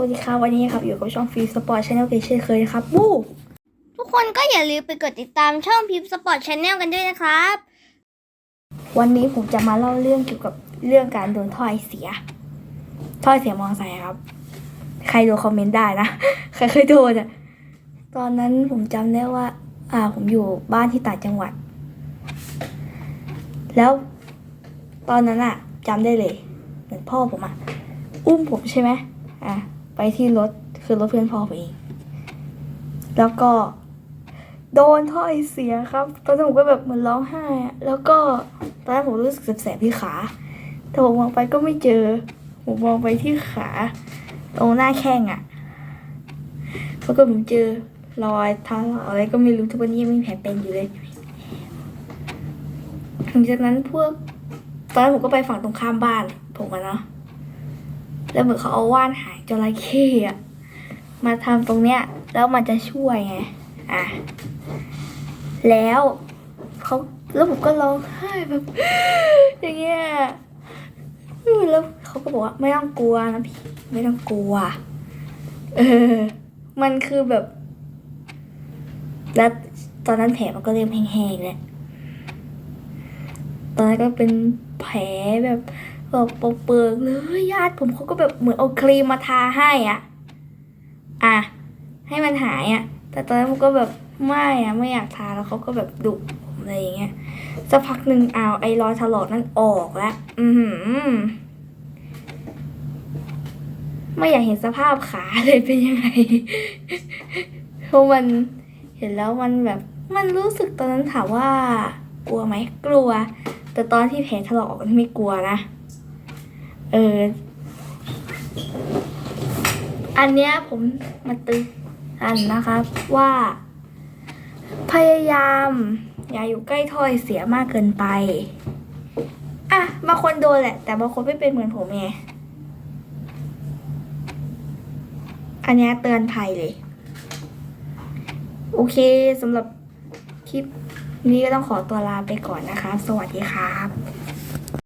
วัสดีครับวันนี้ครับอยู่กับช่องฟีสปอร์ตชาแนลเช่นเคยนะครับวู้ทุกคนก็อย่าลืมไปกดติดตามช่องพิมพ์สปอร์ตชาแนลกันด้วยนะครับ วันนี้ผมจะมาเล่าเรื่องเกี่ยวกับเรื่องการโดนท่อไอเสียท่อไอเสียมอเตอร์ไซค์ครับ ใครโดนคอมเมนต์ได้นะใครเคยโดนอะตอนนั้นผมจำได้ว่า อ่า ผมอยู่บ้านที่ต่างจังหวัด แล้ว ตอนนั้นอะจำได้เลย เหมือนพ่อผมอะอุ้มผมใช่ไหมอะ ไปที่รถคือรถเพื่อนพ่อผมเอง แล้วก็โดนท่อไอเสียครับ ตอนนั้นผมก็แบบเหมือนร้องไห้แล้วก็ตอนนั้นผมรู้สึกแสบๆที่ขา แต่ผมมองไปก็ไม่เจอ ผมมองไปที่ขา ตรงหน้าแข้งอะปรากฏผมเจอรอยท้าอะไรก็ไม่รู้ทุกวันนี้ยังมีแผลเป็นอยู่เลยหลังจากนั้นพวกตอนนั้นผมก็ไปฝั่งตรงข้ามบ้าน ผมอะเนาะ แล้วเหมือนเขาเอาว่านหางจระเข้อะมาทำตรงเนี้ย แล้วมันจะช่วยไงอะแล้วเขาแล้วผมก็ร้องไห้แบบอย่างเงี้ยแล้วเขาก็บอกว่าไม่ต้องกลัวนะพี่ไม่ต้องกลัว เออ มันคือแบบ แล้วตอนนั้นแผลมันก็เริ่มแห้งๆแล้วตอนนั้นก็เป็นแผลแบบ แบบเปิกๆเลยญาติผมเขาก็แบบเหมือนเอาครีมมาทาให้อะ อะ ให้มันหายอะ แต่ตอนนั้นผมก็แบบไม่อะไม่อยากทาแล้วเขาก็แบบดุผมอะไรอย่างเงี้ยสักพักหนึ่งเอาไอ้รอยถลอกนั่นออกแล้วอือหือไม่อยากเห็นสภาพขาเลยเป็นยังไงเพราะมันเห็นแล้วมันแบบ มันรู้สึกตอนนั้นถามว่า กลัวไหมกลัว แต่ตอนที่แผลถลอกไม่กลัวนะ เออ อันเนี้ยผมมาเตือนนะครับว่า พยายาม อย่าอยู่ใกล้ถ้อยเสียมากเกินไป อะบางคนโดนแหละ แต่บางคนไม่เป็นเหมือนผมไงอันเนี้ยเตือนภัยเลย โอเคสำหรับคลิปนี้ก็ต้องขอตัวลาไปก่อนนะคะ สวัสดีครับ